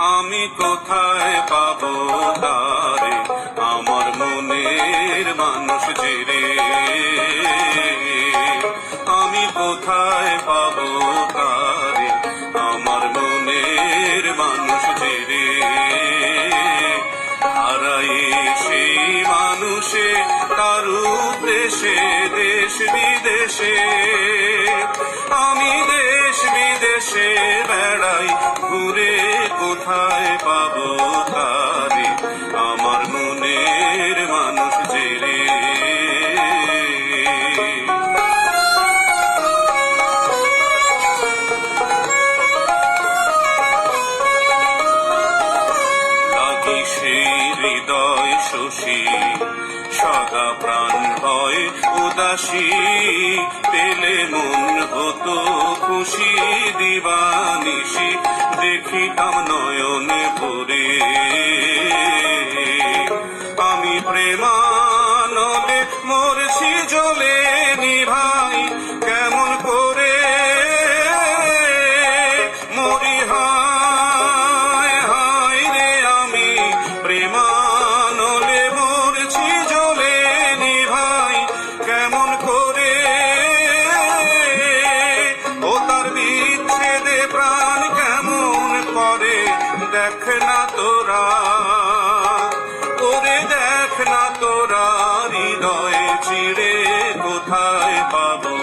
আমি কোথায় পাবো তারে আমার মনের মানুষ যে রে আমি কোথায় পাবো তারে আমার মনের মানুষ যে রে হারাই সেই মানুষে, তার উদ্দেশে দেশ বিদেশে। আমি দেশ বিদেশে বেড়াই তারে আমার মনের মানুষ যে রে লাগি সেই হৃদয় শশী, সদা প্রাণ হয় উদাসী। পেলে মন হতো খুশি দিবানিসি দেখিতাম নয়নে ভরে। আমি প্রেমানলে মরছি জলে দেখ না তোরা ওরে দেখ না তোরা হৃদয় চিড়ে কোথায় পাবো?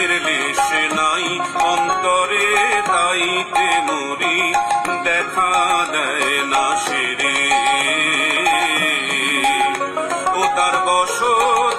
প্রেমের লেশ নাই অন্তরে তাইতে মরি দেখা দেয় না সেরে। ও তার বসত